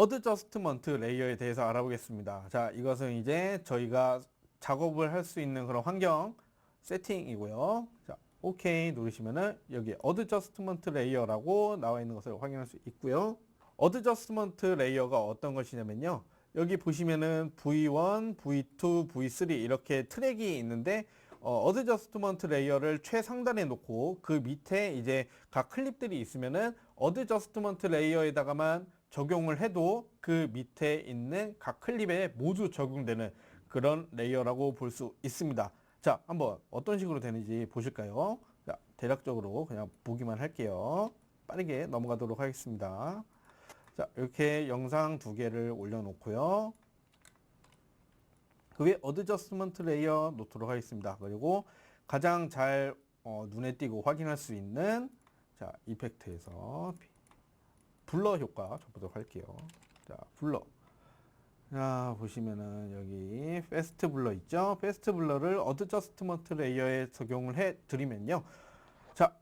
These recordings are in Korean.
어드저스트먼트 레이어에 대해서 알아보겠습니다. 자, 이것은 이제 저희가 작업을 할 수 있는 그런 환경 세팅이고요. 자, 오케이 누르시면은 여기 어드저스트먼트 레이어라고 나와 있는 것을 확인할 수 있고요. 어드저스트먼트 레이어가 어떤 것이냐면요. 여기 보시면은 V1, V2, V3 이렇게 트랙이 있는데 어, 드저스트먼트 레이어를 최상단에 놓고 그 밑에 이제 각 클립들이 있으면은 어드저스트먼트 레이어에다가만 적용을 해도 그 밑에 있는 각 클립에 모두 적용되는 그런 레이어라고 볼 수 있습니다. 자, 한번 어떤 식으로 되는지 보실까요? 자, 대략적으로 그냥 보기만 할게요. 빠르게 넘어가도록 하겠습니다. 자, 이렇게 영상 두 개를 올려놓고요. 그 위에 어드저스트먼트 레이어 놓도록 하겠습니다. 그리고 가장 잘 어, 눈에 띄고 확인할 수 있는 자 이펙트에서 블러 효과 줘보도록 할게요. 자 블러. 자 보시면은 여기 패스트 블러 있죠? 패스트 블러를 어드저스트먼트 레이어에 적용을 해 드리면요. 자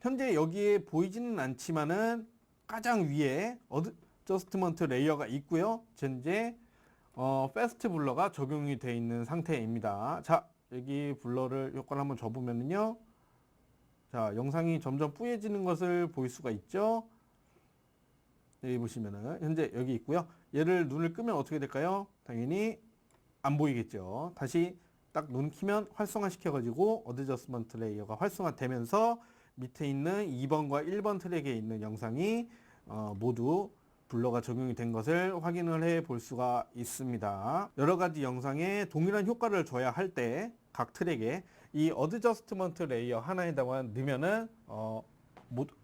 현재 여기에 보이지는 않지만은 가장 위에 어드저스트먼트 레이어가 있고요. 현재 어, 패스트 블러가 적용이 되어 있는 상태입니다. 자, 여기 블러를 효과를 한번 줘보면요. 자, 영상이 점점 뿌얘지는 것을 볼 수가 있죠. 여기 보시면은 현재 여기 있고요. 얘를 눈을 끄면 어떻게 될까요? 당연히 안 보이겠죠. 다시 딱 눈 키면 활성화 시켜가지고 어드저스먼트 레이어가 활성화되면서 밑에 있는 2번과 1번 트랙에 있는 영상이 어, 모두 블러가 적용이 된 것을 확인을 해 볼 수가 있습니다. 여러 가지 영상에 동일한 효과를 줘야 할 때 각 트랙에 이 어드저스트먼트 레이어 하나에다가 넣으면은 어,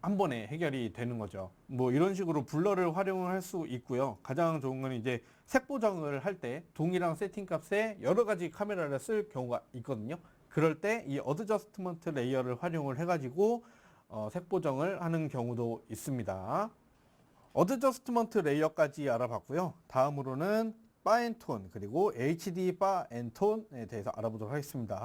한 번에 해결이 되는 거죠. 뭐 이런 식으로 블러를 활용을 할수 있고요. 가장 좋은 건 이제 색 보정을 할 때 동일한 세팅 값에 여러 가지 카메라를 쓸 경우가 있거든요. 그럴 때 이 어드저스트먼트 레이어를 활용을 해가지고 어, 색 보정을 하는 경우도 있습니다. 어드저스트먼트 레이어까지 알아봤고요. 다음으로는 바앤톤 그리고 HD 바앤톤에 대해서 알아보도록 하겠습니다.